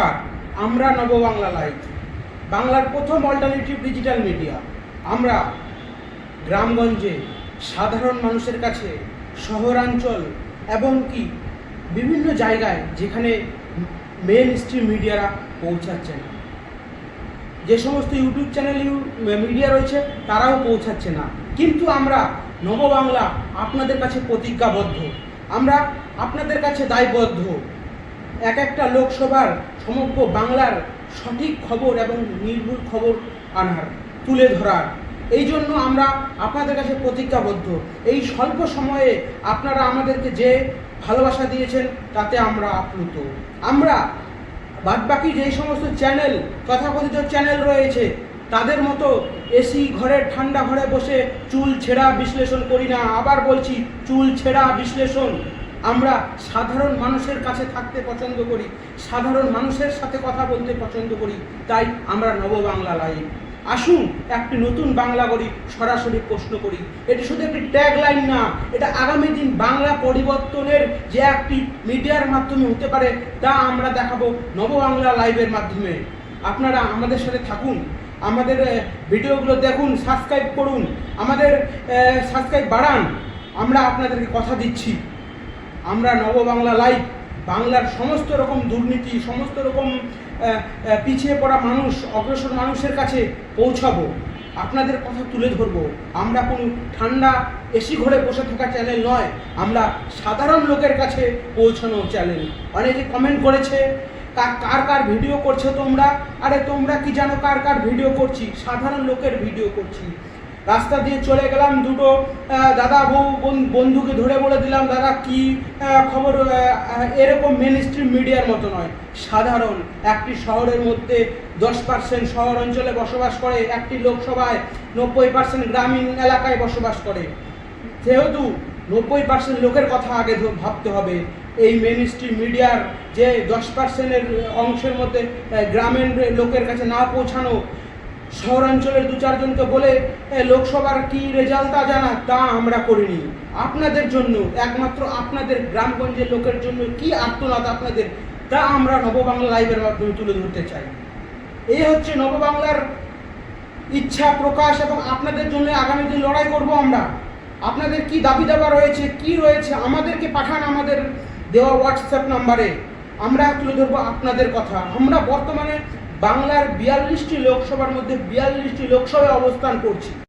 নমস্কার, আমরা নববাংলা লাইভ, বাংলার প্রথম অল্টারনেটিভ ডিজিটাল মিডিয়া আমরা গ্রামগঞ্জে সাধারণ মানুষের কাছে, শহরাঞ্চল এবং কি বিভিন্ন জায়গায় যেখানে মেন স্ট্রিম মিডিয়ারা পৌঁছাচ্ছে না। যে সমস্ত ইউটিউব চ্যানেল মিডিয়া রয়েছে, তারাও পৌঁছাচ্ছে না। কিন্তু আমরা নববাংলা আপনাদের কাছে প্রতিজ্ঞাবদ্ধ। আমরা আপনাদের কাছে দায়বদ্ধ। এক একটা লোকসভার সমগ্র বাংলার সঠিক খবর এবং নির্ভুল খবর আনার, তুলে ধরার। এই জন্য আমরা আপনাদের কাছে প্রতিজ্ঞাবদ্ধ। এই স্বল্প সময়ে আপনারা আমাদেরকে যে ভালোবাসা দিয়েছেন, তাতে আমরা আপ্লুত। আমরা বাদবাকি যেই সমস্ত চ্যানেল, তথাকথিত চ্যানেল রয়েছে, তাদের মতো এসি ঘরের ঠান্ডা ঘরে বসে চুল ছেঁড়া বিশ্লেষণ করি না। আবার বলছি, চুল ছেঁড়া বিশ্লেষণ। আমরা সাধারণ মানুষের কাছে থাকতে পছন্দ করি, সাধারণ মানুষের সাথে কথা বলতে পছন্দ করি, তাই আমরা নববাংলা লাইভ আসুন একটি নতুন বাংলা করি সরাসরি প্রশ্ন করি। এটি শুধু একটি ট্যাগ লাইন না, এটা আগামী দিন বাংলা পরিবর্তনের যে একটি মিডিয়ার মাধ্যমে হতে পারে, তা আমরা দেখাবো নববাংলা লাইভের মাধ্যমে। আপনারা আমাদের সাথে থাকুন, আমাদের ভিডিওগুলো দেখুন সাবস্ক্রাইব করুন, আমাদের সাবস্ক্রাইব বাড়ান। আমরা আপনাদেরকে কথা দিচ্ছি। আমরা নববাংলা লাইভ বাংলার সমস্ত রকম দুর্নীতি, সমস্ত রকম পিছিয়ে পড়া মানুষ, অগ্রসর মানুষের কাছে পৌঁছাবো। আপনাদের কথা তুলে ধরবো। আমরা কোনো ঠান্ডা এসি ঘরে বসে থাকা চ্যানেল নয়, আমরা সাধারণ লোকের কাছে পৌঁছানো চ্যানেল অনেকে কমেন্ট করেছে কার কার কার ভিডিও করছ তোমরা? আরে, তোমরা কি জানো কার কার ভিডিও করছি? সাধারণ লোকের ভিডিও করছি। রাস্তা দিয়ে চলে গেলাম, দুটো দাদা বউ, বন- বন্ধুকে ধরে বলে দিলাম, দাদা, কি খবর এরকম মেন স্ট্রিম মিডিয়ার মতো নয়। সাধারণ একটি শহরের মধ্যে দশ পার্সেন্ট শহর অঞ্চলে বসবাস করে, একটি লোকসভায় নব্বই পার্সেন্ট গ্রামীণ এলাকায় বসবাস করে। যেহেতু নব্বই পার্সেন্ট লোকের কথা আগে ভাবতে হবে, এই মেন স্ট্রিম মিডিয়ার যে দশ পার্সেন্টের অংশের মধ্যে গ্রামের লোকের কাছে না পৌঁছানো শহরাঞ্চলের দু চারজনকে বলে লোকসভার কি রেজাল্ট তা জানা? তা আমরা করিনি। আপনাদের জন্য, একমাত্র আপনাদের গ্রামগঞ্জের লোকের জন্য কি আত্মনাদ আপনাদের, তা আমরা নববাংলা লাইভের মাধ্যমে তুলে ধরতে চাই। এই হচ্ছে নববাংলার ইচ্ছা, প্রকাশ এবং আপনাদের জন্য আগামী দিন লড়াই করব আমরা। আপনাদের কি দাবি দাবা রয়েছে, কি রয়েছে, আমাদেরকে পাঠান আমাদের দেওয়া হোয়াটসঅ্যাপ নাম্বারে আমরা তুলে ধরবো আপনাদের কথা। আমরা বর্তমানে বাংলার বিয়াল্লিশটি লোকসভার মধ্যে বিয়াল্লিশটি লোকসভায় অবস্থান করছি।